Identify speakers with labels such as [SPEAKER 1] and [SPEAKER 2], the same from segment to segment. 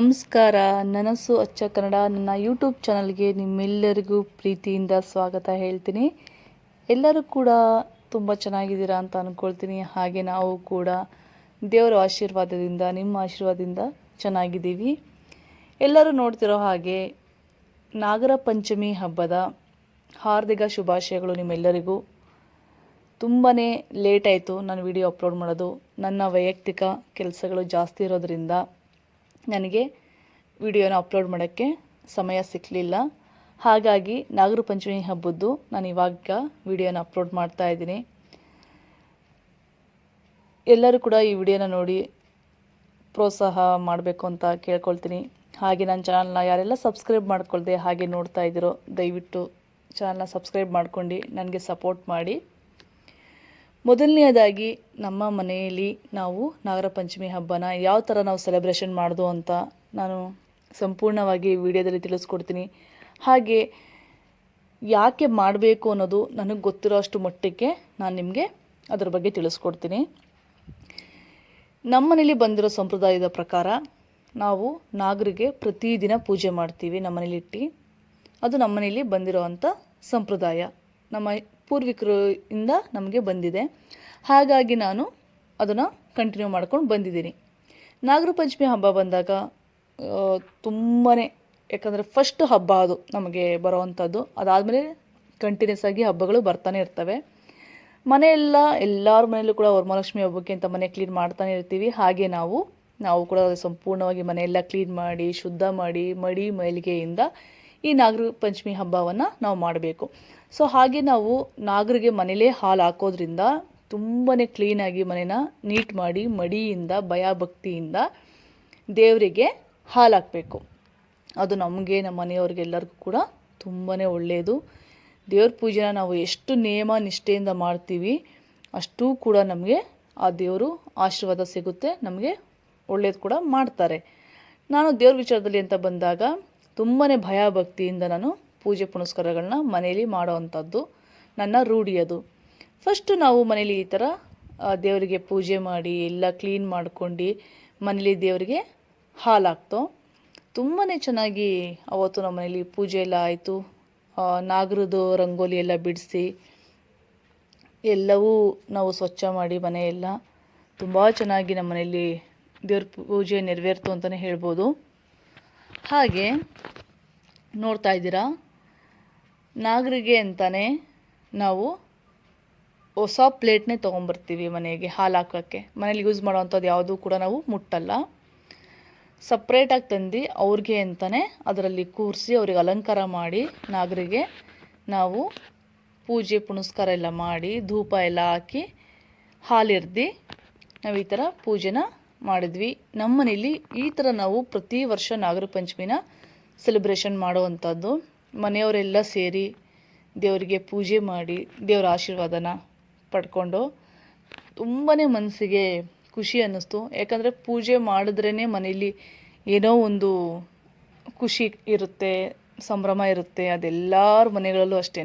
[SPEAKER 1] ನಮಸ್ಕಾರ. ನನಸು ಅಚ್ಚ ಕನ್ನಡ. ನನ್ನ ಯೂಟ್ಯೂಬ್ ಚಾನಲ್ಗೆ ನಿಮ್ಮೆಲ್ಲರಿಗೂ ಪ್ರೀತಿಯಿಂದ ಸ್ವಾಗತ ಹೇಳ್ತೀನಿ. ಎಲ್ಲರೂ ಕೂಡ ತುಂಬ ಚೆನ್ನಾಗಿದ್ದೀರಾ ಅಂತ ಅಂದ್ಕೊಳ್ತೀನಿ ಹಾಗೆ ನಾವು ಕೂಡ ದೇವರ ಆಶೀರ್ವಾದದಿಂದ, ನಿಮ್ಮ ಆಶೀರ್ವಾದದಿಂದ ಚೆನ್ನಾಗಿದ್ದೀವಿ. ಎಲ್ಲರೂ ನೋಡ್ತಿರೋ ಹಾಗೆ ನಾಗರ ಪಂಚಮಿ ಹಬ್ಬದ ಹಾರ್ದಿಕ ಶುಭಾಶಯಗಳು ನಿಮ್ಮೆಲ್ಲರಿಗೂ. ತುಂಬಾ ಲೇಟ್ ಆಯಿತು. ನಾನು ವಿಡಿಯೋ ಅಪ್ಲೋಡ್ ಮಾಡೋದು. ನನ್ನ ವೈಯಕ್ತಿಕ ಕೆಲಸಗಳು ಜಾಸ್ತಿ ಇರೋದ್ರಿಂದ ನನಗೆ ವಿಡಿಯೋನ ಅಪ್ಲೋಡ್ ಮಾಡೋಕ್ಕೆ ಸಮಯ ಸಿಕ್ಕಲಿಲ್ಲ ಹಾಗಾಗಿ ನಾಗರ ಪಂಚಮಿ ಹಬ್ಬದ್ದು ನಾನು ಇವಾಗ ವಿಡಿಯೋನ ಅಪ್ಲೋಡ್ ಮಾಡ್ತಾ ಇದ್ದೀನಿ. ಎಲ್ಲರೂ ಕೂಡ ಈ ವಿಡಿಯೋನ ನೋಡಿ ಪ್ರೋತ್ಸಾಹ ಮಾಡಬೇಕು ಅಂತ ಕೇಳ್ಕೊಳ್ತೀನಿ. ಹಾಗೆ ನನ್ನ ಚಾನಲ್ನ ಯಾರೆಲ್ಲ ಸಬ್ಸ್ಕ್ರೈಬ್ ಮಾಡ್ಕೊಳ್ದೆ ಹಾಗೆ ನೋಡ್ತಾ ಇದ್ದೀರೋ ದಯವಿಟ್ಟು ಚಾನಲ್ನ ಸಬ್ಸ್ಕ್ರೈಬ್ ಮಾಡ್ಕೊಂಡು ನನಗೆ ಸಪೋರ್ಟ್ ಮಾಡಿ. ಮೊದಲನೆಯದಾಗಿ ನಮ್ಮ ಮನೆಯಲ್ಲಿ ನಾವು ನಾಗರ ಪಂಚಮಿ ಹಬ್ಬನ ಯಾವ ಥರ ನಾವು ಸೆಲೆಬ್ರೇಷನ್ ಮಾಡೋದು ಅಂತ ನಾನು ಸಂಪೂರ್ಣವಾಗಿ ವಿಡಿಯೋದಲ್ಲಿ ತಿಳಿಸ್ಕೊಡ್ತೀನಿ. ಹಾಗೆ ಯಾಕೆ ಮಾಡಬೇಕು ಅನ್ನೋದು ನನಗೆ ಗೊತ್ತಿರೋ ಅಷ್ಟು ಮಟ್ಟಕ್ಕೆ ನಾನು ನಿಮಗೆ ಅದರ ಬಗ್ಗೆ ತಿಳಿಸ್ಕೊಡ್ತೀನಿ. ನಮ್ಮ ಮನೇಲಿ ಬಂದಿರೋ ಸಂಪ್ರದಾಯದ ಪ್ರಕಾರ ನಾವು ನಾಗರಿಗೆ ಪ್ರತಿದಿನ ಪೂಜೆ ಮಾಡ್ತೀವಿ, ನಮ್ಮ ಮನೇಲಿ ಇಟ್ಟು. ಅದು ನಮ್ಮ ಮನೇಲಿ ಬಂದಿರೋ ಸಂಪ್ರದಾಯ. ನಮ್ಮ ಪೂರ್ವಿಕರು ಇಂದ ನಮಗೆ ಬಂದಿದೆ. ಹಾಗಾಗಿ ನಾನು ಅದನ್ನು ಕಂಟಿನ್ಯೂ ಮಾಡ್ಕೊಂಡು ಬಂದಿದ್ದೀನಿ. ನಾಗರ ಪಂಚಮಿ ಹಬ್ಬ ಬಂದಾಗ ತುಂಬಾ ಯಾಕಂದರೆ ಫಸ್ಟ್ ಹಬ್ಬ ಅದು ನಮಗೆ ಬರೋವಂಥದ್ದು ಅದಾದಮೇಲೆ ಕಂಟಿನ್ಯೂಸ್ ಆಗಿ ಹಬ್ಬಗಳು ಬರ್ತಾನೆ ಇರ್ತವೆ. ಮನೆಯೆಲ್ಲ ಎಲ್ಲರ ಮನೆಯಲ್ಲೂ ಕೂಡ ವರಮಹಾಲಕ್ಷ್ಮಿ ಹಬ್ಬಕ್ಕೆ ಅಂತ ಮನೆ ಕ್ಲೀನ್ ಮಾಡ್ತಾನೆ ಇರ್ತೀವಿ. ಹಾಗೆ ನಾವು ನಾವು ಕೂಡ ಸಂಪೂರ್ಣವಾಗಿ ಮನೆಯೆಲ್ಲ ಕ್ಲೀನ್ ಮಾಡಿ, ಶುದ್ಧ ಮಾಡಿ, ಮಡಿ ಮೈಲಿಗೆಯಿಂದ ಈ ನಾಗರ ಪಂಚಮಿ ಹಬ್ಬವನ್ನು ನಾವು ಮಾಡಬೇಕು. ಸೊ ಹಾಗೆ ನಾವು ನಾಗರಿಗೆ ಮನೇಲೇ ಹಾಲು ಹಾಕೋದ್ರಿಂದ ತುಂಬಾ ಕ್ಲೀನಾಗಿ ಮನೇನ ನೀಟ್ ಮಾಡಿ ಮಡಿಯಿಂದ, ಭಯಭಕ್ತಿಯಿಂದ ದೇವರಿಗೆ ಹಾಲು ಹಾಕಬೇಕು. ಅದು ನಮಗೆ, ನಮ್ಮ ಮನೆಯವ್ರಿಗೆಲ್ಲರಿಗೂ ಕೂಡ ತುಂಬಾ ಒಳ್ಳೆಯದು ದೇವ್ರ ಪೂಜೆನ ನಾವು ಎಷ್ಟು ನಿಯಮ ನಿಷ್ಠೆಯಿಂದ ಮಾಡ್ತೀವಿ, ಅಷ್ಟೂ ಕೂಡ ನಮಗೆ ಆ ದೇವರು ಆಶೀರ್ವಾದ ಸಿಗುತ್ತೆ, ನಮಗೆ ಒಳ್ಳೇದು ಕೂಡ ಮಾಡ್ತಾರೆ. ನಾನು ದೇವ್ರ ವಿಚಾರದಲ್ಲಿ ಅಂತ ಬಂದಾಗ ತುಂಬಾ ಭಯಭಕ್ತಿಯಿಂದ ನಾನು ಪೂಜೆ ಪುನಸ್ಕಾರಗಳನ್ನ ಮನೆಯಲ್ಲಿ ಮಾಡೋವಂಥದ್ದು ನನ್ನ ರೂಢಿ ಅದು ಫಸ್ಟು ನಾವು ಮನೇಲಿ ಈ ಥರ ದೇವರಿಗೆ ಪೂಜೆ ಮಾಡಿ, ಎಲ್ಲ ಕ್ಲೀನ್ ಮಾಡ್ಕೊಂಡು ಮನೇಲಿ ದೇವರಿಗೆ ಹಾಲು ಹಾಕ್ತೋ ತುಂಬಾ ಚೆನ್ನಾಗಿ ಅವತ್ತು ನಮ್ಮ ಮನೇಲಿ ಪೂಜೆ ಎಲ್ಲ ಆಯಿತು. ನಾಗರದು ರಂಗೋಲಿ ಎಲ್ಲ ಬಿಡಿಸಿ, ಎಲ್ಲವೂ ನಾವು ಸ್ವಚ್ಛ ಮಾಡಿ ಮನೆಯೆಲ್ಲ ತುಂಬ ಚೆನ್ನಾಗಿ ನಮ್ಮ ಮನೆಯಲ್ಲಿ ದೇವ್ರ ಪೂಜೆ ನೆರವೇರ್ತು ಅಂತಲೇ ಹೇಳ್ಬೋದು. ಹಾಗೆ ನೋಡ್ತಾ ಇದ್ದೀರಾ? ನಾಗರಿಗೆ ಅಂತಲೇ ನಾವು ಹೊಸ ಪ್ಲೇಟ್ನೇ ತೊಗೊಂಬರ್ತೀವಿ ಮನೆಗೆ ಹಾಲು ಹಾಕೋಕ್ಕೆ. ಮನೇಲಿ ಯೂಸ್ ಮಾಡೋವಂಥದ್ದು ಯಾವುದೂ ಕೂಡ ನಾವು ಮುಟ್ಟಲ್ಲ. ಸಪ್ರೇಟಾಗಿ ತಂದು ಅವ್ರಿಗೆ ಅಂತಲೇ ಅದರಲ್ಲಿ ಕೂರಿಸಿ ಅವ್ರಿಗೆ ಅಲಂಕಾರ ಮಾಡಿ ನಾಗರಿಗೆ ನಾವು ಪೂಜೆ, ಪುನಸ್ಕಾರ ಎಲ್ಲ ಮಾಡಿ ಧೂಪ ಎಲ್ಲ ಹಾಕಿ ಹಾಲಿರ್ದು ನಾವು ಈ ಥರ ಪೂಜೆನ ಮಾಡಿದ್ವಿ. ನಮ್ಮ ಮನೇಲಿ ಈ ಥರ ನಾವು ಪ್ರತಿ ವರ್ಷ ನಾಗರ ಪಂಚಮಿನ ಸೆಲೆಬ್ರೇಷನ್ ಮಾಡುವಂಥದ್ದು. ಮನೆಯವರೆಲ್ಲ ಸೇರಿ ದೇವರಿಗೆ ಪೂಜೆ ಮಾಡಿ ದೇವರ ಆಶೀರ್ವಾದನ ಪಡ್ಕೊಂಡು ತುಂಬಾ ಮನಸ್ಸಿಗೆ ಖುಷಿ ಅನ್ನಿಸ್ತು. ಯಾಕಂದರೆ ಪೂಜೆ ಮಾಡಿದ್ರೇ ಮನೇಲಿ ಏನೋ ಒಂದು ಖುಷಿ ಇರುತ್ತೆ, ಸಂಭ್ರಮ ಇರುತ್ತೆ, ಅದೆಲ್ಲರ ಮನೆಗಳಲ್ಲೂ ಅಷ್ಟೇ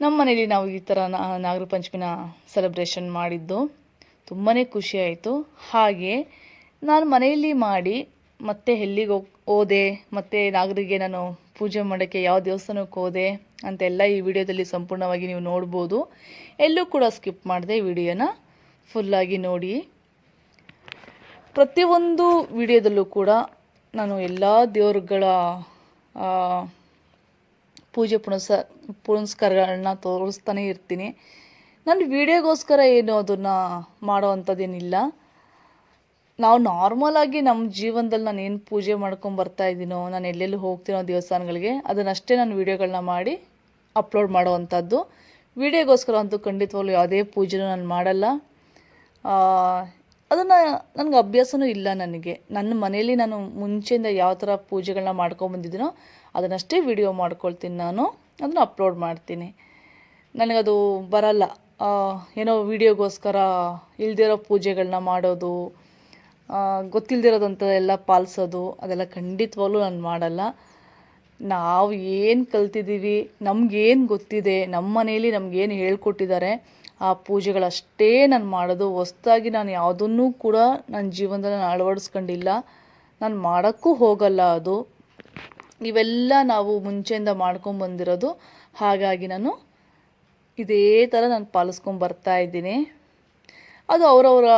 [SPEAKER 1] ನಮ್ಮ ಮನೇಲಿ ನಾವು ಈ ಥರ ನಾಗರ ಪಂಚಮಿನ ಸೆಲೆಬ್ರೇಷನ್ ಮಾಡಿದ್ದು ತುಂಬಾ ಖುಷಿಯಾಯಿತು ಹಾಗೆ ನಾನು ಮನೆಯಲ್ಲಿ ಮಾಡಿ ಮತ್ತೆ ಎಲ್ಲಿಗೆ ಹೋಗಿ ಹೋದೆ ಮತ್ತು ನಾಗರಿಗೆ ನಾನು ಪೂಜೆ ಮಾಡೋಕ್ಕೆ ಯಾವ ದೇವಸ್ಥಾನಕ್ಕೆ ಹೋದೆ ಅಂತೆಲ್ಲ ಈ ವಿಡಿಯೋದಲ್ಲಿ ಸಂಪೂರ್ಣವಾಗಿ ನೀವು ನೋಡ್ಬೋದು. ಎಲ್ಲೂ ಕೂಡ ಸ್ಕಿಪ್ ಮಾಡಿದೆ ವಿಡಿಯೋನ ಫುಲ್ಲಾಗಿ ನೋಡಿ. ಪ್ರತಿಯೊಂದು ವಿಡಿಯೋದಲ್ಲೂ ಕೂಡ ನಾನು ಎಲ್ಲ ದೇವರುಗಳ ಪೂಜೆ ಪುನಸ, ಪುನಸ್ಕಾರಗಳನ್ನ ತೋರಿಸ್ತಾನೆ ಇರ್ತೀನಿ. ನಾನು ವಿಡಿಯೋಗೋಸ್ಕರ ಏನು ಅದನ್ನು ಮಾಡೋ ಅಂಥದ್ದೇನಿಲ್ಲ ನಾವು ನಾರ್ಮಲಾಗಿ ನಮ್ಮ ಜೀವನದಲ್ಲಿ ನಾನು ಏನು ಪೂಜೆ ಮಾಡ್ಕೊಂಡು ಬರ್ತಾ ಇದ್ದೀನೋ ನಾನು ಎಲ್ಲೆಲ್ಲಿ ಹೋಗ್ತೀನೋ ದೇವಸ್ಥಾನಗಳಿಗೆ, ಅದನ್ನಷ್ಟೇ ನಾನು ವೀಡಿಯೋಗಳನ್ನ ಮಾಡಿ ಅಪ್ಲೋಡ್ ಮಾಡೋವಂಥದ್ದು. ವೀಡಿಯೋಗೋಸ್ಕರ ಅಂತೂ ಖಂಡಿತವಾಗ್ಲೂ ಯಾವುದೇ ಪೂಜೆನೂ ನಾನು ಮಾಡಲ್ಲ. ಅದನ್ನು ನನಗೆ ಅಭ್ಯಾಸವೂ ಇಲ್ಲ ನನಗೆ. ನನ್ನ ಮನೆಯಲ್ಲಿ ನಾನು ಮುಂಚೆಯಿಂದ ಯಾವ ಥರ ಪೂಜೆಗಳನ್ನ ಮಾಡ್ಕೊಂಬಂದಿದ್ದೀನೋ ಅದನ್ನಷ್ಟೇ ವೀಡಿಯೋ ಮಾಡ್ಕೊಳ್ತೀನಿ ನಾನು, ಅದನ್ನು ಅಪ್ಲೋಡ್ ಮಾಡ್ತೀನಿ. ನನಗದು ಬರಲ್ಲ. ಏನೋ ವೀಡಿಯೋಗೋಸ್ಕರ ಇಲ್ದಿರೋ ಪೂಜೆಗಳನ್ನ ಮಾಡೋದು ಗೊತ್ತಿಲ್ದಿರೋದಂಥ ಎಲ್ಲ ಪಾಲಿಸೋದು, ಅದೆಲ್ಲ ಖಂಡಿತವಾಗ್ಲೂ ನಾನು ಮಾಡಲ್ಲ. ನಾವು ಏನು ಕಲ್ತಿದ್ದೀವಿ ನಮಗೇನು ಗೊತ್ತಿದೆ ನಮ್ಮ ಮನೇಲಿ ನಮಗೇನು ಹೇಳ್ಕೊಟ್ಟಿದ್ದಾರೆ ಆ ಪೂಜೆಗಳಷ್ಟೇ ನಾನು ಮಾಡೋದು. ಹೊಸ್ದಾಗಿ ನಾನು ಯಾವುದನ್ನೂ ಕೂಡ ನನ್ನ ಜೀವನದಲ್ಲಿ ನಾನು ಅಳವಡಿಸ್ಕೊಂಡಿಲ್ಲ. ನಾನು ಮಾಡೋಕ್ಕೂ ಹೋಗಲ್ಲ ಅದು. ಇವೆಲ್ಲ ನಾವು ಮುಂಚೆಯಿಂದ ಮಾಡ್ಕೊಂಡು ಬಂದಿರೋದು. ಹಾಗಾಗಿ ನಾನು ಇದೇ ಥರ ನಾನು ಪಾಲಿಸ್ಕೊಂಡು ಬರ್ತಾ ಇದ್ದೀನಿ. ಅದು ಅವರವರ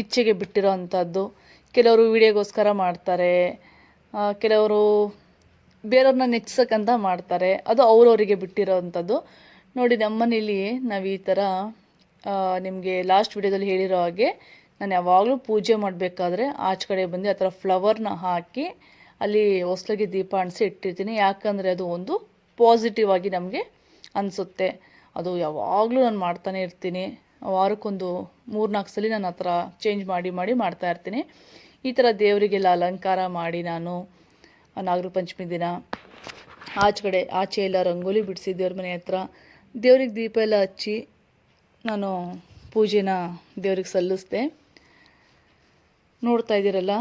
[SPEAKER 1] ಇಚ್ಛೆಗೆ ಬಿಟ್ಟಿರೋ ಅಂಥದ್ದು. ಕೆಲವರು ವಿಡಿಯೋಗೋಸ್ಕರ ಮಾಡ್ತಾರೆ. ಕೆಲವರು ಬೇರೆಯವ್ರನ್ನ ನೆಚ್ಚಿಸಕ್ಕಂತ ಮಾಡ್ತಾರೆ. ಅದು ಅವ್ರವರಿಗೆ ಬಿಟ್ಟಿರೋ ಅಂಥದ್ದು. ನೋಡಿ, ನಮ್ಮನೇಲಿ ನಾವು ಈ ಥರ ನಿಮಗೆ ಲಾಸ್ಟ್ ವಿಡಿಯೋದಲ್ಲಿ ಹೇಳಿರೋ ಹಾಗೆ ನಾನು ಯಾವಾಗಲೂ ಪೂಜೆ ಮಾಡಬೇಕಾದ್ರೆ ಆಚೆ ಕಡೆ ಬಂದು ಆ ಥರ ಫ್ಲವರ್ನ ಹಾಕಿ ಅಲ್ಲಿ ಹೊಸ್ಲಿಗೆ ದೀಪ ಅಣಿಸಿ ಇಟ್ಟಿರ್ತೀನಿ. ಯಾಕಂದರೆ ಅದು ಒಂದು ಪಾಸಿಟಿವ್ ಆಗಿ ನಮಗೆ ಅನಿಸುತ್ತೆ. ಅದು ಯಾವಾಗಲೂ ನಾನು ಮಾಡ್ತಾನೆ ಇರ್ತೀನಿ. ವಾರಕ್ಕೊಂದು ಮೂರ್ನಾಲ್ಕು ಸಲ ನಾನು ಆ ಥರ ಚೇಂಜ್ ಮಾಡಿ ಮಾಡಿ ಮಾಡ್ತಾ ಇರ್ತೀನಿ. ಈ ಥರ ದೇವರಿಗೆಲ್ಲ ಅಲಂಕಾರ ಮಾಡಿ ನಾನು ನಾಗರ ಪಂಚಮಿ ದಿನ ಆಚೆ ಕಡೆ ಆಚೆ ಎಲ್ಲ ರಂಗೋಲಿ ಬಿಡಿಸಿ ದೇವ್ರ ಮನೆ ಹತ್ರ ದೇವ್ರಿಗೆ ದೀಪ ಎಲ್ಲ ಹಚ್ಚಿ ನಾನು ಪೂಜೆನ ದೇವ್ರಿಗೆ ಸಲ್ಲಿಸ್ದೆ. ನೋಡ್ತಾ ಇದ್ದೀರಲ್ಲ,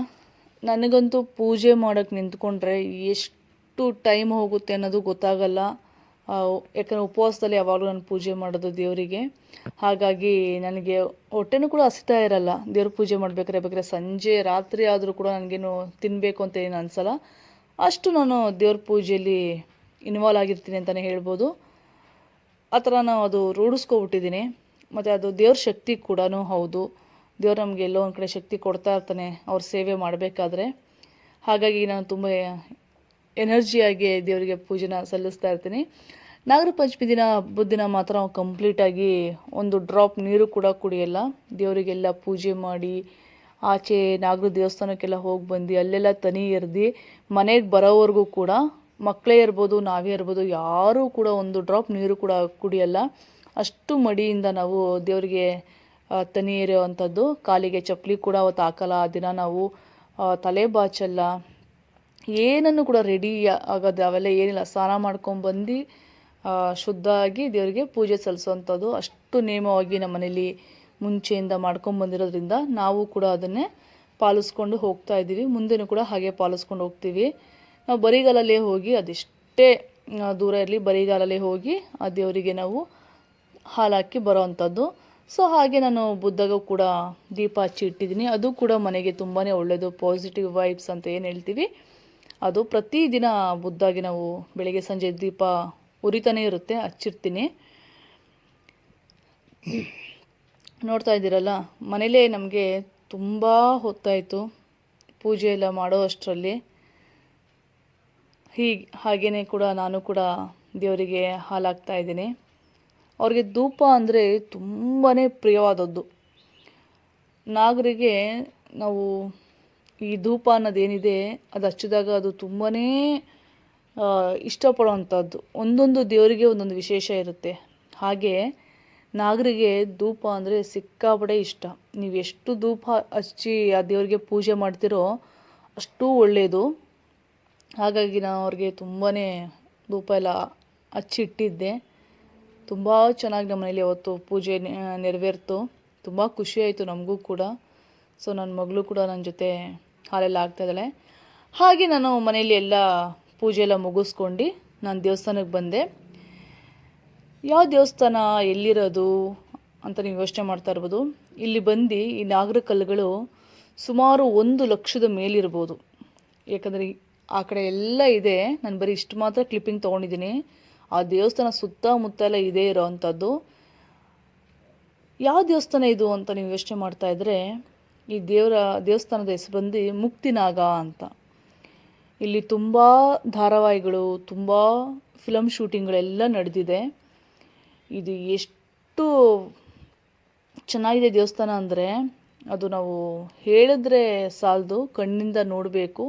[SPEAKER 1] ನನಗಂತೂ ಪೂಜೆ ಮಾಡೋಕ್ಕೆ ನಿಂತ್ಕೊಂಡ್ರೆ ಎಷ್ಟು ಟೈಮ್ ಹೋಗುತ್ತೆ ಅನ್ನೋದು ಗೊತ್ತಾಗಲ್ಲ. ಯಾಕಂದರೆ ಉಪವಾಸದಲ್ಲಿ ಯಾವಾಗಲೂ ನಾನು ಪೂಜೆ ಮಾಡೋದು ದೇವರಿಗೆ. ಹಾಗಾಗಿ ನನಗೆ ಹೊಟ್ಟೆನೂ ಕೂಡ ಹಸಿತಾ ಇರಲ್ಲ. ದೇವ್ರ ಪೂಜೆ ಮಾಡ್ಬೇಕಾದ್ರೆ ಬೇಕಾದ್ರೆ ಸಂಜೆ, ರಾತ್ರಿ ಆದರೂ ಕೂಡ ನನಗೇನು ತಿನ್ನಬೇಕು ಅಂತ ಏನು ಅನಿಸಲ್ಲ. ಅಷ್ಟು ನಾನು ದೇವ್ರ ಪೂಜೆಯಲ್ಲಿ ಇನ್ವಾಲ್ವ್ ಆಗಿರ್ತೀನಿ ಅಂತಲೇ ಹೇಳ್ಬೋದು. ಆ ಥರ ನಾವು ಅದು ರೂಢಿಸ್ಕೊಬಿಟ್ಟಿದ್ದೀನಿ. ಮತ್ತು ಅದು ದೇವ್ರ ಶಕ್ತಿ ಕೂಡ ಹೌದು. ದೇವ್ರು ನಮಗೆ ಎಲ್ಲೋ ಒಂದು ಕಡೆ ಶಕ್ತಿ ಕೊಡ್ತಾ ಇರ್ತಾನೆ. ಅವ್ರ ಸೇವೆ ಮಾಡಬೇಕಾದ್ರೆ. ಹಾಗಾಗಿ ನಾನು ತುಂಬ ಎನರ್ಜಿಯಾಗಿ ದೇವರಿಗೆ ಪೂಜೆನ ಸಲ್ಲಿಸ್ತಾ ಇರ್ತೀನಿ. ನಾಗರ ಪಂಚಮಿ ದಿನ ಹಬ್ಬದ ದಿನ ಮಾತ್ರ ನಾವು ಕಂಪ್ಲೀಟಾಗಿ ಒಂದು ಡ್ರಾಪ್ ನೀರು ಕೂಡ ಕುಡಿಯಲ್ಲ. ದೇವರಿಗೆಲ್ಲ ಪೂಜೆ ಮಾಡಿ, ಆಚೆ ನಾಗರ ದೇವಸ್ಥಾನಕ್ಕೆಲ್ಲ ಹೋಗಿ ಬಂದು ಅಲ್ಲೆಲ್ಲ ತನಿ ಎರ್ದು, ಮನೆಗೆ ಬರೋವರೆಗೂ ಕೂಡ ಮಕ್ಕಳೇ ಇರ್ಬೋದು, ನಾವೇ ಇರ್ಬೋದು, ಯಾರೂ ಕೂಡ ಒಂದು ಡ್ರಾಪ್ ನೀರು ಕೂಡ ಕುಡಿಯಲ್ಲ. ಅಷ್ಟು ಮಡಿಯಿಂದ ನಾವು ದೇವರಿಗೆ ತನಿ ತನಿ ಅಂಥದ್ದು ಕಾಲಿಗೆ ಚಪ್ಪಲಿ ಕೂಡ ಅವತ್ತು ಹಾಕಲ್ಲ. ಆ ದಿನ ನಾವು ತಲೆ ಬಾಚಲ್ಲ. ಏನನ್ನು ಕೂಡ ರೆಡಿ ಆಗೋದು ಅವೆಲ್ಲ ಏನಿಲ್ಲ. ಸ್ನಾನ ಮಾಡ್ಕೊಂಬಂದು ಶುದ್ಧ ಆಗಿ ದೇವರಿಗೆ ಪೂಜೆ ಸಲ್ಲಿಸುವಂಥದ್ದು ಅಷ್ಟು ನೇಮವಾಗಿ ನಮ್ಮ ಮನೇಲಿ ಮುಂಚೆಯಿಂದ ಮಾಡ್ಕೊಂಬಂದಿರೋದ್ರಿಂದ ನಾವು ಕೂಡ ಅದನ್ನೇ ಪಾಲಿಸ್ಕೊಂಡು ಹೋಗ್ತಾ ಇದ್ದೀವಿ. ಮುಂದೆನೂ ಕೂಡ ಹಾಗೆ ಪಾಲಿಸ್ಕೊಂಡು ಹೋಗ್ತೀವಿ. ನಾವು ಬರಿಗಾಲಲ್ಲೇ ಹೋಗಿ ಅದೆಷ್ಟೇ ದೂರ ಇರಲಿ, ಬರಿಗಾಲಲ್ಲೇ ಹೋಗಿ ಆ ದೇವರಿಗೆ ನಾವು ಹಾಲಾಕಿ ಬರೋವಂಥದ್ದು. ಸೊ, ಹಾಗೆ ನಾನು ಬುದ್ಧಗೂ ಕೂಡ ದೀಪ ಹಚ್ಚಿ ಇಟ್ಟಿದ್ದೀನಿ. ಅದು ಕೂಡ ಮನೆಗೆ ತುಂಬಾ ಒಳ್ಳೆಯದು ಪಾಸಿಟಿವ್ ವೈಬ್ಸ್ ಅಂತ ಏನು ಹೇಳ್ತೀವಿ. ಅದು ಪ್ರತಿದಿನ ಬುದ್ಧಾಗಿ ನಾವು ಬೆಳಗ್ಗೆ ಸಂಜೆ ದೀಪ ಉರಿತಾನೇ ಇರುತ್ತೆ, ಹಚ್ಚಿರ್ತೀನಿ. ನೋಡ್ತಾ ಇದ್ದೀರಲ್ಲ, ಮನೇಲೇ ನಮಗೆ ತುಂಬ ಹೊತ್ತಾಯಿತು ಪೂಜೆ ಎಲ್ಲ ಮಾಡೋ ಅಷ್ಟರಲ್ಲಿ. ಹೀಗೆ ಹಾಗೆಯೇ ಕೂಡ ನಾನು ಕೂಡ ದೇವರಿಗೆ ಹಾಲಾಗ್ತಾ ಇದ್ದೀನಿ. ಅವ್ರಿಗೆ ಧೂಪ ಅಂದರೆ ತುಂಬಾ ಪ್ರಿಯವಾದದ್ದು. ನಾಗರಿಗೆ ನಾವು ಈ ಧೂಪ ಅನ್ನೋದೇನಿದೆ, ಅದು ಹಚ್ಚಿದಾಗ ಅದು ತುಂಬಾ ಇಷ್ಟಪಡೋವಂಥದ್ದು ಒಂದೊಂದು ದೇವರಿಗೆ ಒಂದೊಂದು ವಿಶೇಷ ಇರುತ್ತೆ. ಹಾಗೆ ನಾಗರಿಗೆ ಧೂಪ ಅಂದರೆ ಸಿಕ್ಕಾಪಡೆ ಇಷ್ಟ. ನೀವು ಎಷ್ಟು ಧೂಪ ಹಚ್ಚಿ ಆ ದೇವರಿಗೆ ಪೂಜೆ ಮಾಡ್ತಿರೋ ಅಷ್ಟು ಒಳ್ಳೆಯದು ಹಾಗಾಗಿ ನಾನು ಅವ್ರಿಗೆ ತುಂಬಾ ಧೂಪ ಎಲ್ಲ ಹಚ್ಚಿಟ್ಟಿದ್ದೆ ತುಂಬ ಚೆನ್ನಾಗಿ ನಮ್ಮ ಮನೇಲಿ ಅವತ್ತು ಪೂಜೆ ನೆರವೇರ್ತು. ತುಂಬ ಖುಷಿಯಾಯಿತು ನಮಗೂ ಕೂಡ. ಸೊ ನನ್ನ ಮಗಳು ಕೂಡ ನನ್ನ ಜೊತೆ ಹಾಲೆಲ್ಲ ಆಗ್ತಾಯಿದ್ದಾಳೆ ಹಾಗೆ ನಾನು ಮನೆಯಲ್ಲಿ ಎಲ್ಲ ಪೂಜೆ ಎಲ್ಲ ಮುಗಿಸ್ಕೊಂಡು ನಾನು ದೇವಸ್ಥಾನಕ್ಕೆ ಬಂದೆ. ಯಾವ ದೇವಸ್ಥಾನ, ಎಲ್ಲಿರೋದು ಅಂತ ನೀವು ಯೋಚನೆ ಮಾಡ್ತಾ ಇರ್ಬೋದು. ಇಲ್ಲಿ ಬಂದು ಈ ನಾಗರ ಕಲ್ಲುಗಳು ಸುಮಾರು ಒಂದು ಲಕ್ಷದ ಮೇಲಿರ್ಬೋದು. ಯಾಕಂದರೆ ಆ ಕಡೆ ಎಲ್ಲ ಇದೆ. ನಾನು ಬರೀ ಇಷ್ಟು ಮಾತ್ರ ಕ್ಲಿಪ್ಪಿಂಗ್ ತೊಗೊಂಡಿದ್ದೀನಿ. ಆ ದೇವಸ್ಥಾನ ಸುತ್ತಮುತ್ತ ಎಲ್ಲ ಇದೇ ಇರೋ ಅಂಥದ್ದು ಯಾವ ದೇವಸ್ಥಾನ ಇದು ಅಂತ ನೀವು ಯೋಚನೆ ಮಾಡ್ತಾ ಇದ್ದರೆ ಈ ದೇವರ ದೇವಸ್ಥಾನದ ಹೆಸರು ಬಂದು ಮುಕ್ತಿನಾಗ ಅಂತ. ಇಲ್ಲಿ ತುಂಬ ಧಾರಾವಾಹಿಗಳು, ತುಂಬ ಫಿಲಮ್ ಶೂಟಿಂಗ್ಗಳೆಲ್ಲ ನಡೆದಿದೆ. ಇದು ಎಷ್ಟು ಚೆನ್ನಾಗಿದೆ ದೇವಸ್ಥಾನ ಅಂದರೆ, ಅದು ನಾವು ಹೇಳಿದ್ರೆ ಸಾಲದು, ಕಣ್ಣಿಂದ ನೋಡಬೇಕು.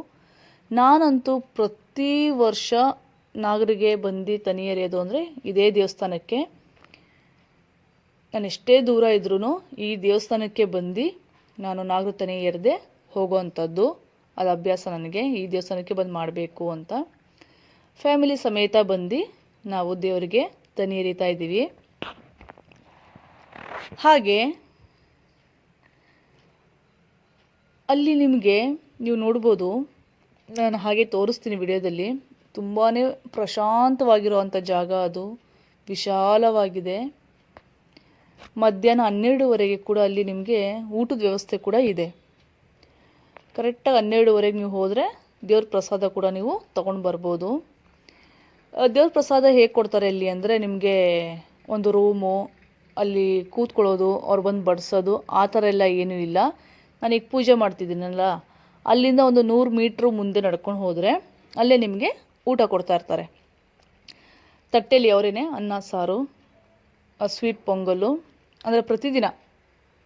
[SPEAKER 1] ನಾನಂತೂ ಪ್ರತಿ ವರ್ಷ ನಾಗರಿಗೆ ಬಂದು ತನಿ ಎರೆಯೋದು ಅಂದರೆ ಇದೇ ದೇವಸ್ಥಾನಕ್ಕೆ. ನಾನು ಎಷ್ಟೇ ದೂರ ಇದ್ರೂ ಈ ದೇವಸ್ಥಾನಕ್ಕೆ ಬಂದು ನಾನು ನಾಗೃತನೇ ಎರದೆ ಹೋಗುವಂಥದ್ದು. ಅದು ಅಭ್ಯಾಸ ನನಗೆ. ಈ ದೇವಸ್ಥಾನಕ್ಕೆ ಬಂದು ಮಾಡಬೇಕು ಅಂತ. ಫ್ಯಾಮಿಲಿ ಸಮೇತ ಬಂದು ನಾವು ದೇವರಿಗೆ ತನಿ ಎರಿತಾ ಇದ್ದೀವಿ. ಹಾಗೆ ಅಲ್ಲಿ ನಿಮಗೆ ನೀವು ನೋಡ್ಬೋದು, ನಾನು ಹಾಗೆ ತೋರಿಸ್ತೀನಿ ವಿಡಿಯೋದಲ್ಲಿ. ತುಂಬಾ ಪ್ರಶಾಂತವಾಗಿರುವಂಥ ಜಾಗ ಅದು. ವಿಶಾಲವಾಗಿದೆ. ಮಧ್ಯಾಹ್ನ ಹನ್ನೆರಡುವರೆಗೆ ಕೂಡ ಅಲ್ಲಿ ನಿಮಗೆ ಊಟದ ವ್ಯವಸ್ಥೆ ಕೂಡ ಇದೆ. ಕರೆಕ್ಟಾಗಿ ಹನ್ನೆರಡುವರೆಗೆ ನೀವು ಹೋದರೆ ದೇವ್ರ ಪ್ರಸಾದ ಕೂಡ ನೀವು ತೊಗೊಂಡು ಬರ್ಬೋದು. ದೇವ್ರ ಪ್ರಸಾದ ಹೇಗೆ ಕೊಡ್ತಾರೆ ಇಲ್ಲಿ ಅಂದರೆ ನಿಮಗೆ ಒಂದು ರೂಮು, ಅಲ್ಲಿ ಕೂತ್ಕೊಳ್ಳೋದು, ಅವ್ರು ಬಂದು ಬಡಿಸೋದು, ಆ ಥರ ಎಲ್ಲ ಏನೂ ಇಲ್ಲ. ನಾನು ಈಗ ಪೂಜೆ ಮಾಡ್ತಿದ್ದೀನಲ್ಲ, ಅಲ್ಲಿಂದ ಒಂದು ನೂರು ಮೀಟ್ರು ಮುಂದೆ ನಡ್ಕೊಂಡು ಹೋದರೆ ಅಲ್ಲೇ ನಿಮಗೆ ಊಟ ಕೊಡ್ತಾ ಇರ್ತಾರೆ. ತಟ್ಟೆಲಿ ಅವರೇನೆ ಅನ್ನ, ಸಾರು ಸ್ವೀಟ್ ಪೊಂಗಲ್ಲು ಅಂದರೆ ಪ್ರತಿದಿನ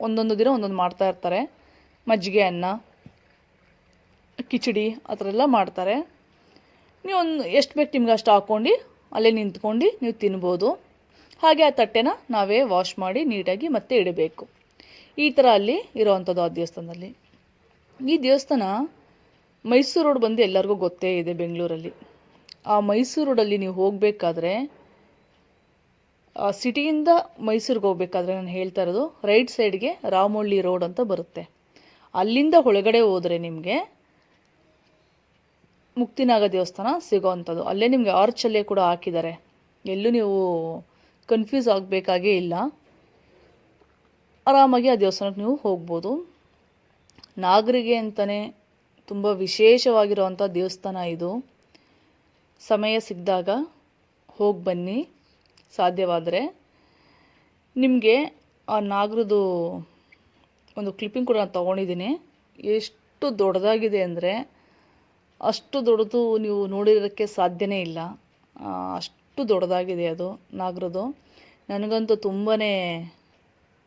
[SPEAKER 1] ಒಂದೊಂದು ದಿನ ಒಂದೊಂದು ಮಾಡ್ತಾ ಇರ್ತಾರೆ. ಮಜ್ಜಿಗೆ ಅನ್ನ, ಕಿಚಡಿ ಆ ಥರ ಎಲ್ಲ ಮಾಡ್ತಾರೆ. ನೀವು ಒಂದು ಎಷ್ಟು ಬೇಕು ನಿಮ್ಗೆ ಅಷ್ಟು ಹಾಕ್ಕೊಂಡು ಅಲ್ಲೇ ನಿಂತ್ಕೊಂಡು ನೀವು ತಿನ್ಬೋದು. ಹಾಗೆ ಆ ತಟ್ಟೆನ ನಾವೇ ವಾಶ್ ಮಾಡಿ ನೀಟಾಗಿ ಮತ್ತೆ ಇಡಬೇಕು. ಈ ಥರ ಅಲ್ಲಿ ಇರೋವಂಥದ್ದು ಆ ದೇವಸ್ಥಾನದಲ್ಲಿ. ಈ ದೇವಸ್ಥಾನ ಮೈಸೂರು ರೋಡ್ ಬಂದು ಎಲ್ಲರಿಗೂ ಗೊತ್ತೇ ಇದೆ ಬೆಂಗಳೂರಲ್ಲಿ. ಆ ಮೈಸೂರು ರೋಡಲ್ಲಿ ನೀವು ಹೋಗಬೇಕಾದ್ರೆ ಸಿಟಿಯಿಂದ ಮೈಸೂರಿಗೆ ಹೋಗ್ಬೇಕಾದ್ರೆ ನಾನು ಹೇಳ್ತಾ ಇರೋದು, ರೈಟ್ ಸೈಡ್ಗೆ ರಾಮೊಳ್ಳಿ ರೋಡ್ ಅಂತ ಬರುತ್ತೆ. ಅಲ್ಲಿಂದ ಒಳಗಡೆ ಹೋದರೆ ನಿಮಗೆ ಮುಕ್ತಿನಾಗ ದೇವಸ್ಥಾನ ಸಿಗೋವಂಥದ್ದು. ಅಲ್ಲೇ ನಿಮಗೆ ಆರ್ಚಲ್ಲೇ ಕೂಡ ಹಾಕಿದ್ದಾರೆ. ಎಲ್ಲೂ ನೀವು ಕನ್ಫ್ಯೂಸ್ ಆಗಬೇಕಾಗೇ ಇಲ್ಲ. ಆರಾಮಾಗಿ ಆ ದೇವಸ್ಥಾನಕ್ಕೆ ನೀವು ಹೋಗ್ಬೋದು. ನಾಗರಿಗೆ ಅಂತಲೇ ತುಂಬ ವಿಶೇಷವಾಗಿರುವಂಥ ದೇವಸ್ಥಾನ ಇದು. ಸಮಯ ಸಿಕ್ಕಿದಾಗ ಹೋಗಿ ಬನ್ನಿ. ಸಾಧ್ಯವಾದರೆ ನಿಮಗೆ ಆ ನಾಗರದು ಒಂದು ಕ್ಲಿಪ್ಪಿಂಗ್ ಕೂಡ ನಾನು ತೊಗೊಂಡಿದ್ದೀನಿ. ಎಷ್ಟು ದೊಡ್ಡದಾಗಿದೆ ಅಂದರೆ ಅಷ್ಟು ದೊಡ್ಡದು ನೀವು ನೋಡಿರೋಕ್ಕೆ ಸಾಧ್ಯನೇ ಇಲ್ಲ. ಅಷ್ಟು ದೊಡ್ಡದಾಗಿದೆ ಅದು ನಾಗರದು ನನಗಂತೂ ತುಂಬಾ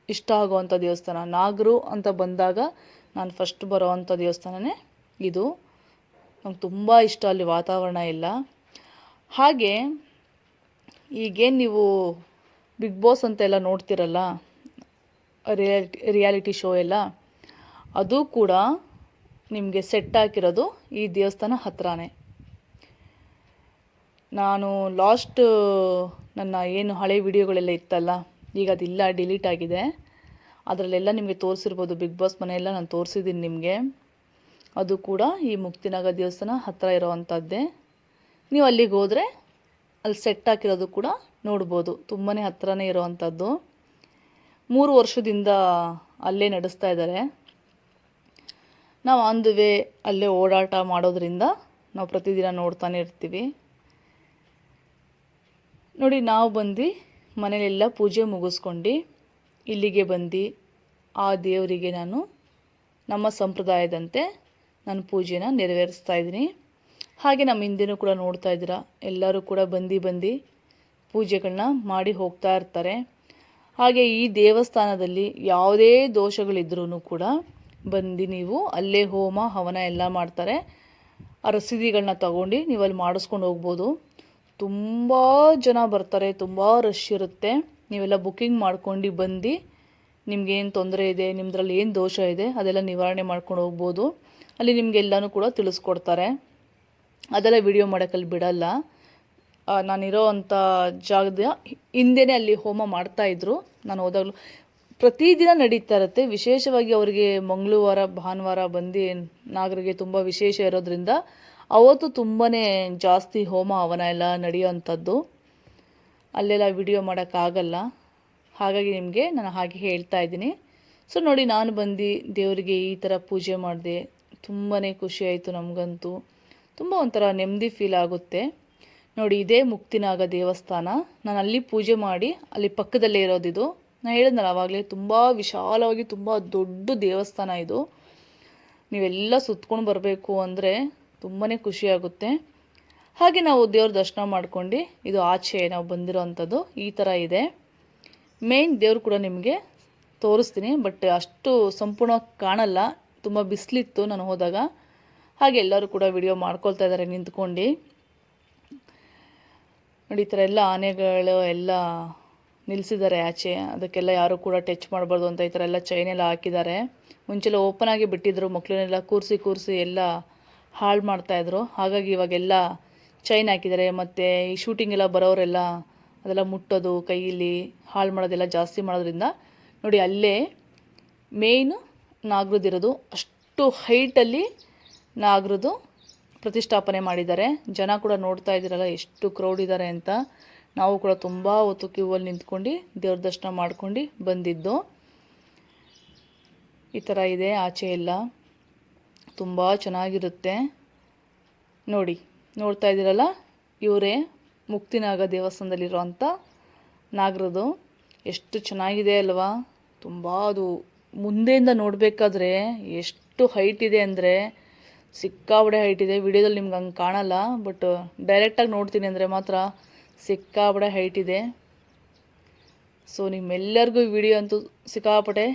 [SPEAKER 1] ಇಷ್ಟ ಆಗುವಂಥ ದೇವಸ್ಥಾನ. ನಾಗರು ಅಂತ ಬಂದಾಗ ನಾನು ಫಸ್ಟ್ ಬರೋವಂಥ ದೇವಸ್ಥಾನವೇ ಇದು. ನಂಗೆ ತುಂಬ ಇಷ್ಟ ಅಲ್ಲಿ ವಾತಾವರಣ ಎಲ್ಲ ಹಾಗೆ ಈಗೇನು ನೀವು ಬಿಗ್ ಬಾಸ್ ಅಂತೆಲ್ಲ ನೋಡ್ತಿರಲ್ಲ ರಿಯಾಲಿಟಿ ರಿಯಾಲಿಟಿ ಶೋ ಎಲ್ಲ, ಅದು ಕೂಡ ನಿಮಗೆ ಸೆಟ್ ಹಾಕಿರೋದು ಈ ದೇವಸ್ಥಾನ ಹತ್ರನೇ. ನಾನು ಲಾಸ್ಟ್ ನನ್ನ ಏನು ಹಳೆ ವಿಡಿಯೋಗಳೆಲ್ಲ ಇತ್ತಲ್ಲ, ಈಗ ಅದಿಲ್ಲ ಡಿಲೀಟ್ ಆಗಿದೆ. ಅದರಲ್ಲೆಲ್ಲ ನಿಮಗೆ ತೋರಿಸಿರ್ಬೋದು ಬಿಗ್ ಬಾಸ್ ಮನೆಯೆಲ್ಲ ನಾನು ತೋರಿಸಿದ್ದೀನಿ ನಿಮಗೆ. ಅದು ಕೂಡ ಈ ಮುಕ್ತಿನಾಗ ದೇವಸ್ಥಾನ ಹತ್ತಿರ ಇರೋವಂಥದ್ದೇ. ನೀವು ಅಲ್ಲಿಗೆ ಹೋದರೆ ಅಲ್ಲಿ ಸೆಟ್ ಹಾಕಿರೋದು ಕೂಡ ನೋಡ್ಬೋದು. ತುಂಬಾ ಹತ್ತಿರನೇ ಇರೋವಂಥದ್ದು. ಮೂರು ವರ್ಷದಿಂದ ಅಲ್ಲೇ ನಡೆಸ್ತಾ ಇದ್ದಾರೆ. ನಾವು ಆನ್ ವೇ ಅಲ್ಲೇ ಓಡಾಟ ಮಾಡೋದ್ರಿಂದ ನಾವು ಪ್ರತಿದಿನ ನೋಡ್ತಾನೆ ಇರ್ತೀವಿ. ನೋಡಿ, ನಾವು ಬಂದು ಮನೆಯಲ್ಲೆಲ್ಲ ಪೂಜೆ ಮುಗಿಸ್ಕೊಂಡು ಇಲ್ಲಿಗೆ ಬಂದು ಆ ದೇವರಿಗೆ ನಾನು ನಮ್ಮ ಸಂಪ್ರದಾಯದಂತೆ ನಾನು ಪೂಜೆನ ನೆರವೇರಿಸ್ತಾ ಇದ್ದೀನಿ. ಹಾಗೆ ನಮ್ಮ ಹಿಂದೆನೂ ಕೂಡ ನೋಡ್ತಾ ಇದ್ದೀರಾ. ಎಲ್ಲರೂ ಕೂಡ ಬಂದು ಬಂದು ಪೂಜೆಗಳನ್ನ ಮಾಡಿ ಹೋಗ್ತಾ ಇರ್ತಾರೆ. ಹಾಗೆ ಈ ದೇವಸ್ಥಾನದಲ್ಲಿ ಯಾವುದೇ ದೋಷಗಳಿದ್ರೂ ಕೂಡ ಬಂದು ನೀವು ಅಲ್ಲೇ ಹೋಮ, ಹವನ ಎಲ್ಲ ಮಾಡ್ತಾರೆ. ಆ ರಸೀದಿಗಳನ್ನ ತಗೊಂಡು ನೀವು ಅಲ್ಲಿ ಮಾಡಿಸ್ಕೊಂಡು ಹೋಗ್ಬೋದು. ತುಂಬ ಜನ ಬರ್ತಾರೆ, ತುಂಬ ರಶ್ ಇರುತ್ತೆ. ನೀವೆಲ್ಲ ಬುಕ್ಕಿಂಗ್ ಮಾಡ್ಕೊಂಡು ಬಂದು ನಿಮ್ಗೇನು ತೊಂದರೆ ಇದೆ ನಿಮ್ಮದ್ರಲ್ಲಿ ಏನು ದೋಷ ಇದೆ ಅದೆಲ್ಲ ನಿವಾರಣೆ ಮಾಡ್ಕೊಂಡು ಹೋಗ್ಬೋದು. ಅಲ್ಲಿ ನಿಮಗೆಲ್ಲನೂ ಕೂಡ ತಿಳಿಸ್ಕೊಡ್ತಾರೆ. ಅದೆಲ್ಲ ವಿಡಿಯೋ ಮಾಡೋಕ್ಕಲ್ಲಿ ಬಿಡಲ್ಲ. ನಾನಿರೋ ಅಂಥ ಜಾಗದ ಹಿಂದೆನೇ ಅಲ್ಲಿ ಹೋಮ ಮಾಡ್ತಾಯಿದ್ರು ನಾನು ಹೋದಾಗಲೂ ಪ್ರತಿದಿನ ನಡೀತಾ ಇರುತ್ತೆ. ವಿಶೇಷವಾಗಿ ಅವರಿಗೆ ಮಂಗಳವಾರ, ಭಾನುವಾರ ಬಂದು ನಾಗರಿಗೆ ತುಂಬ ವಿಶೇಷ ಇರೋದ್ರಿಂದ ಅವತ್ತು ತುಂಬಾ ಜಾಸ್ತಿ ಹೋಮ, ಹವನ ಎಲ್ಲ ನಡೆಯೋವಂಥದ್ದು. ಅಲ್ಲೆಲ್ಲ ವಿಡಿಯೋ ಮಾಡೋಕ್ಕಾಗಲ್ಲ ಹಾಗಾಗಿ ನಿಮಗೆ ನಾನು ಹಾಗೆ ಹೇಳ್ತಾ ಇದ್ದೀನಿ. ಸೊ ನೋಡಿ, ನಾನು ಬಂದು ದೇವರಿಗೆ ಈ ಥರ ಪೂಜೆ ಮಾಡಿದೆ. ತುಂಬಾ ಖುಷಿ ಆಯಿತು ನಮಗಂತೂ. ತುಂಬ ಒಂಥರ ನೆಮ್ಮದಿ ಫೀಲ್ ಆಗುತ್ತೆ. ನೋಡಿ, ಇದೇ ಮುಕ್ತಿನಾಗ ದೇವಸ್ಥಾನ. ನಾನು ಅಲ್ಲಿ ಪೂಜೆ ಮಾಡಿ, ಅಲ್ಲಿ ಪಕ್ಕದಲ್ಲೇ ಇರೋದಿದು ನಾನು ಹೇಳಿದ್ನಲ್ಲ ಆವಾಗಲೇ ತುಂಬ ವಿಶಾಲವಾಗಿ ತುಂಬ ದೊಡ್ಡ ದೇವಸ್ಥಾನ ಇದು. ನೀವೆಲ್ಲ ಸುತ್ಕೊಂಡು ಬರಬೇಕು ಅಂದರೆ ತುಂಬಾ ಖುಷಿಯಾಗುತ್ತೆ ಹಾಗೆ ನಾವು ದೇವ್ರ ದರ್ಶನ ಮಾಡ್ಕೊಂಡು, ಇದು ಆಚೆ ನಾವು ಬಂದಿರೋ ಅಂಥದ್ದು ಈ ಥರ ಇದೆ. ಮೇನ್ ದೇವ್ರು ಕೂಡ ನಿಮಗೆ ತೋರಿಸ್ತೀನಿ ಬಟ್ ಅಷ್ಟು ಸಂಪೂರ್ಣವಾಗಿ ಕಾಣಲ್ಲ. ತುಂಬ ಬಿಸಿಲಿತ್ತು ನಾನು ಹೋದಾಗ. ಹಾಗೆ ಎಲ್ಲರೂ ಕೂಡ ವಿಡಿಯೋ ಮಾಡ್ಕೊಳ್ತಾ ಇದ್ದಾರೆ ನಿಂತ್ಕೊಂಡು. ನೋಡಿ, ಈ ಥರ ಎಲ್ಲ ಆನೆಗಳು ಎಲ್ಲ ನಿಲ್ಲಿಸಿದ್ದಾರೆ ಆಚೆ. ಅದಕ್ಕೆಲ್ಲ ಯಾರು ಕೂಡ ಟಚ್ ಮಾಡಬಾರ್ದು ಅಂತ ಈ ಥರ ಎಲ್ಲ ಚೈನೆಲ್ಲ ಹಾಕಿದ್ದಾರೆ. ಮುಂಚೆಲ್ಲ ಓಪನ್ ಆಗಿ ಬಿಟ್ಟಿದ್ರು ಮಕ್ಕಳನ್ನೆಲ್ಲ ಕೂರಿಸಿ ಕೂರಿಸಿ ಎಲ್ಲ ಹಾಳು ಮಾಡ್ತಾಯಿದ್ರು ಹಾಗಾಗಿ ಇವಾಗೆಲ್ಲ ಚೈನ್ ಹಾಕಿದ್ದಾರೆ. ಮತ್ತು ಈ ಶೂಟಿಂಗ್ ಎಲ್ಲ ಬರೋರೆಲ್ಲ ಅದೆಲ್ಲ ಮುಟ್ಟೋದು, ಕೈಯಲ್ಲಿ ಹಾಳು ಮಾಡೋದೆಲ್ಲ ಜಾಸ್ತಿ ಮಾಡೋದ್ರಿಂದ ನೋಡಿ, ಅಲ್ಲೇ ಮೇಯ್ನು ನಾಗರದಿರೋದು ಅಷ್ಟು ಹೈಟಲ್ಲಿ ನಾಗರದು ಪ್ರತಿಷ್ಠಾಪನೆ ಮಾಡಿದ್ದಾರೆ. ಜನ ಕೂಡ ನೋಡ್ತಾ ಇದ್ದೀರಲ್ಲ, ಎಷ್ಟು ಕ್ರೌಡ್ ಇದ್ದಾರೆ ಅಂತ. ನಾವು ಕೂಡ ತುಂಬ ಹೊತ್ತು ಕ್ಯೂವಲ್ಲಿ ನಿಂತ್ಕೊಂಡು ದೇವ್ರ ದರ್ಶನ ಮಾಡ್ಕೊಂಡು ಬಂದಿದ್ದು. ಈ ಥರ ಇದೆ, ಆಚೆ ಎಲ್ಲ. ತುಂಬ ಚೆನ್ನಾಗಿರುತ್ತೆ. ನೋಡಿ, ನೋಡ್ತಾ ಇದ್ದೀರಲ್ಲ, ಇವರೇ ಮುಕ್ತಿನಾಗ ದೇವಸ್ಥಾನದಲ್ಲಿರುವಂಥ ನಾಗರದು. ಎಷ್ಟು ಚೆನ್ನಾಗಿದೆ ಅಲ್ವಾ? ತುಂಬ ಅದು ಮುಂದೆಯಿಂದ ನೋಡಬೇಕಾದ್ರೆ ಎಷ್ಟು ಹೈಟ್ ಇದೆ ಅಂದರೆ ಸಿಕ್ಕಾಬಡೆ ಹೈಟ್ ಇದೆ. ವಿಡಿಯೋದಲ್ಲಿ ನಿಮ್ಗೆ ಹಂಗೆ ಕಾಣಲ್ಲ ಬಟ್ ಡೈರೆಕ್ಟಾಗಿ ನೋಡ್ತೀನಿ ಅಂದರೆ ಮಾತ್ರ ಸಿಕ್ಕಾಬಡೆ ಹೈಟ್ ಇದೆ. ಸೊ ನಿಮ್ಮೆಲ್ಲರಿಗೂ ಈ ವಿಡಿಯೋ ಅಂತೂ ಸಿಕ್ಕಾಪಟ್ಟೆ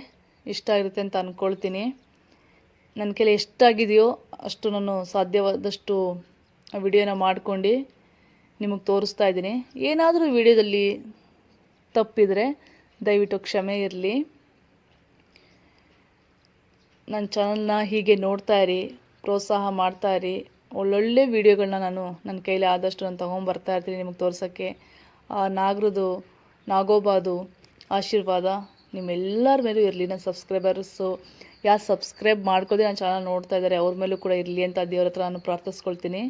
[SPEAKER 1] ಇಷ್ಟ ಆಗಿರುತ್ತೆ ಅಂತ ಅಂದ್ಕೊಳ್ತೀನಿ ನನ್ನ ಕೈಲಿ ಎಷ್ಟಾಗಿದೆಯೋ ಅಷ್ಟು ನಾನು ಸಾಧ್ಯವಾದಷ್ಟು ವಿಡಿಯೋನ ಮಾಡ್ಕೊಂಡು ನಿಮಗೆ ತೋರಿಸ್ತಾ ಇದ್ದೀನಿ. ಏನಾದರೂ ವಿಡಿಯೋದಲ್ಲಿ ತಪ್ಪಿದರೆ ದಯವಿಟ್ಟು ಕ್ಷಮೆ ಇರಲಿ. ನನ್ನ ಚಾನಲ್ನ ಹೀಗೆ ನೋಡ್ತಾ ಇರಿ. ಪ್ರೋತ್ಸಾಹ ಮಾಡ್ತಾ ಇರಿ. ಒಳ್ಳೊಳ್ಳೆ ವೀಡಿಯೋಗಳನ್ನ ನಾನು ನನ್ನ ಕೈಲಿ ಆದಷ್ಟು ನಾನು ತೊಗೊಂಬರ್ತಾ ಇರ್ತೀನಿ ನಿಮಗೆ ತೋರ್ಸೋಕ್ಕೆ. ಆ ನಾಗರದು, ನಾಗೋಬಾದು ಆಶೀರ್ವಾದ ನಿಮ್ಮೆಲ್ಲರ ಮೇಲೂ ಇರಲಿ. ನನ್ನ ಸಬ್ಸ್ಕ್ರೈಬರ್ಸು, ಯಾರು ಸಬ್ಸ್ಕ್ರೈಬ್ ಮಾಡ್ಕೋದೆ ನನ್ನ ಚಾನಲ್ ನೋಡ್ತಾ ಇದ್ದಾರೆ, ಅವ್ರ ಮೇಲೂ ಕೂಡ ಇರಲಿ ಅಂತ ದೇವ್ರ ಹತ್ರ ನಾನು ಪ್ರಾರ್ಥಿಸ್ಕೊಳ್ತೀನಿ.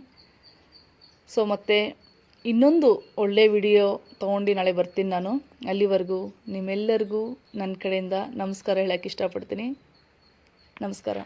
[SPEAKER 1] ಸೊ ಮತ್ತು ಇನ್ನೊಂದು ಒಳ್ಳೆ ವಿಡಿಯೋ ತೊಗೊಂಡು ನಾಳೆ ಬರ್ತೀನಿ ನಾನು. ಅಲ್ಲಿವರೆಗೂ ನಿಮ್ಮೆಲ್ಲರಿಗೂ ನನ್ನ ಕಡೆಯಿಂದ ನಮಸ್ಕಾರ ಹೇಳೋಕ್ಕೆ ಇಷ್ಟಪಡ್ತೀನಿ. ನಮಸ್ಕಾರ.